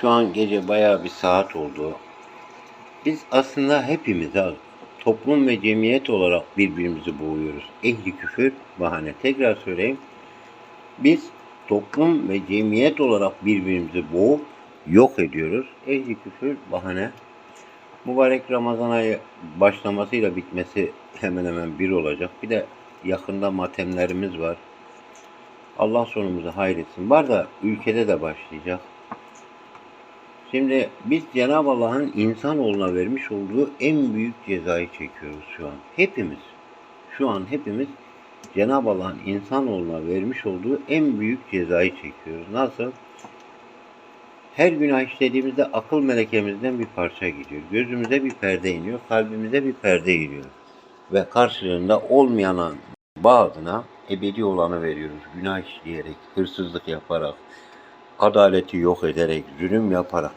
Şu an gece bayağı bir saat oldu. Biz aslında hepimiz toplum ve cemiyet olarak birbirimizi boğuyoruz. Ehli küfür bahane. Tekrar söyleyeyim. Biz toplum ve cemiyet olarak birbirimizi boğup yok ediyoruz. Ehli küfür bahane. Mübarek Ramazan ayı başlamasıyla bitmesi hemen hemen bir olacak. Bir de yakında matemlerimiz var. Allah sonumuzu hayretsin. Var da ülkede de başlayacak. Şimdi biz Cenab-ı Allah'ın insanoğluna vermiş olduğu en büyük cezayı çekiyoruz şu an. Hepimiz. Şu an hepimiz Cenab-ı Allah'ın insanoğluna vermiş olduğu en büyük cezayı çekiyoruz. Nasıl? Her günah işlediğimizde akıl melekemizden bir parça gidiyor. Gözümüze bir perde iniyor, kalbimize bir perde giriyor. Ve karşılığında olmayanın bazına ebedi olanı veriyoruz. Günah işleyerek, hırsızlık yaparak, adaleti yok ederek, zulüm yaparak.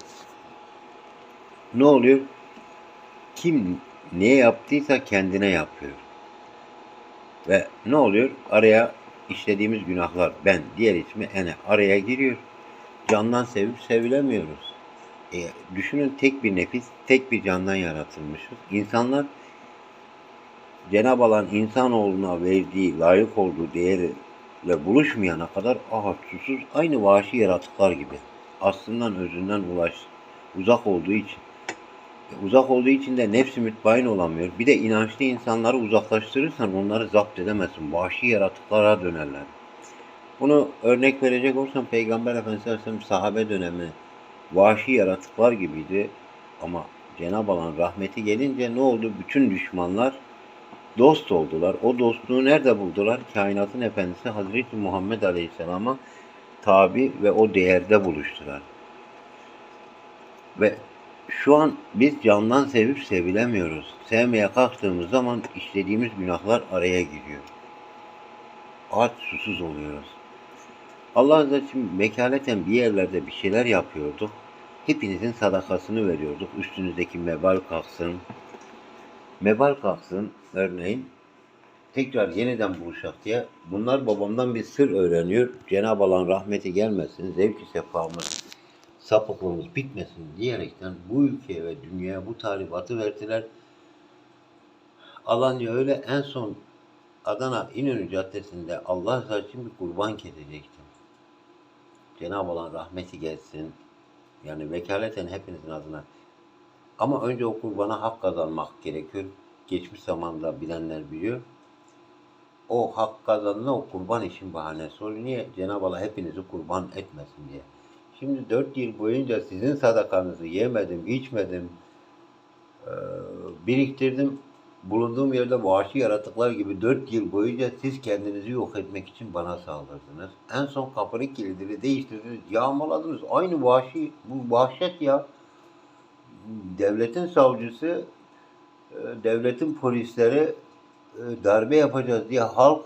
Ne oluyor? Kim ne yaptıysa kendine yapıyor. Ve ne oluyor? Araya işlediğimiz günahlar ben, diğer ismi ene araya giriyor. Candan sevip sevilemiyoruz. E, düşünün tek bir nefis, tek bir candan yaratılmışız. İnsanlar Cenab-ı Allah'ın insanoğluna verdiği, layık olduğu değerle buluşmayana kadar aha susuz aynı vahşi yaratıklar gibi. Aslından özünden ulaş, uzak olduğu için. E, uzak olduğu için de nefsi mütbain olamıyor. Bir de inançlı insanları uzaklaştırırsan onları zapt edemezsin. Vahşi yaratıklara dönerler. Bunu örnek verecek olsam Peygamber Efendimiz Aleyhisselam sahabe dönemi vahşi yaratıklar gibiydi. Ama Cenab-ı Allah'ın rahmeti gelince ne oldu? Bütün düşmanlar dost oldular. O dostluğu nerede buldular? Kainatın efendisi Hazreti Muhammed Aleyhisselam'a tabi ve o değerde buluştular. Ve şu an biz candan sevip sevilemiyoruz. Sevmeye kalktığımız zaman işlediğimiz günahlar araya giriyor. Aç susuz oluyoruz. Allah Azze için vekaleten bir yerlerde bir şeyler yapıyorduk. Hepinizin sadakasını veriyorduk. Üstünüzdeki mebal kalksın. Mebal kalksın örneğin. Tekrar yeniden buluşak diye. Bunlar babamdan bir sır öğreniyor. Cenab-ı Allah'ın rahmeti gelmesin. Zevki sefamız, sapıklığımız bitmesin diyerekten bu ülkeye ve dünyaya bu talimatı verdiler. Alanya öyle en son Adana İnönü Caddesi'nde Allah rızası için bir kurban kesecektim. Cenab-ı Allah'ın rahmeti gelsin. Yani vekaleten hepinizin adına. Ama önce o kurbana hak kazanmak gerekiyor. Geçmiş zamanda bilenler biliyor. O hak kazanına o kurban için bahanesi oluyor. Niye? Cenab-ı Allah hepinizi kurban etmesin diye. Şimdi dört yıl boyunca sizin sadakanızı yemedim, içmedim, eee, biriktirdim. Bulunduğum yerde vahşi yaratıklar gibi dört yıl boyunca siz kendinizi yok etmek için bana saldırdınız. En son kapının kilidini değiştirdiniz, yağmaladınız. Aynı vahşi, bu vahşet ya. Devletin savcısı, e, devletin polisleri e, darbe yapacağız diye halk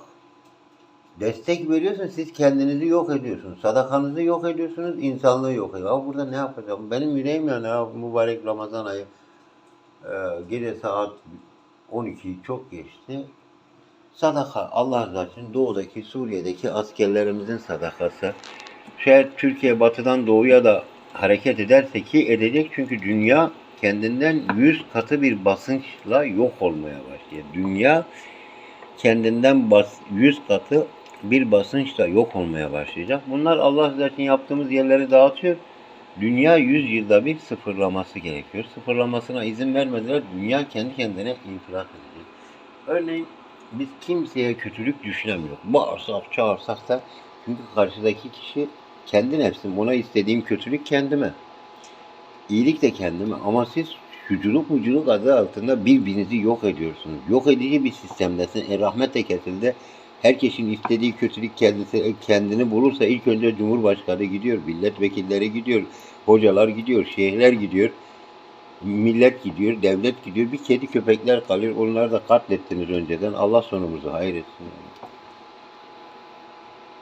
destek veriyorsun, siz kendinizi yok ediyorsunuz. Sadakanızı yok ediyorsunuz, insanlığı yok ediyorsunuz. Ama burada ne yapacağım? Benim yüreğim yani ya, mübarek Ramazan ayı. Ee, gece saat 12 çok geçti. Sadaka Allah rızası için doğudaki Suriye'deki askerlerimizin sadakası. Şayet Türkiye batıdan doğuya da hareket ederse ki edecek çünkü dünya kendinden yüz katı bir basınçla yok olmaya başlıyor. Dünya kendinden bas, yüz katı bir basınçla yok olmaya başlayacak. Bunlar Allah rızası için yaptığımız yerleri dağıtıyor. Dünya 100 yılda bir sıfırlaması gerekiyor. Sıfırlamasına izin vermediler. Dünya kendi kendine infilak edecek. Örneğin biz kimseye kötülük düşünemiyoruz. Bağırsak, çağırsak da çünkü karşıdaki kişi kendi nefsim. Ona istediğim kötülük kendime. İyilik de kendime. Ama siz şuculuk muculuk adı altında birbirinizi yok ediyorsunuz. Yok edici bir sistemdesin. E, rahmet de kesildi. Herkesin istediği kötülük kendisi kendini bulursa ilk önce Cumhurbaşkanı gidiyor, milletvekilleri gidiyor, hocalar gidiyor, şeyhler gidiyor, millet gidiyor, devlet gidiyor. Bir kedi köpekler kalıyor. Onları da katlettiniz önceden. Allah sonumuzu hayır etsin.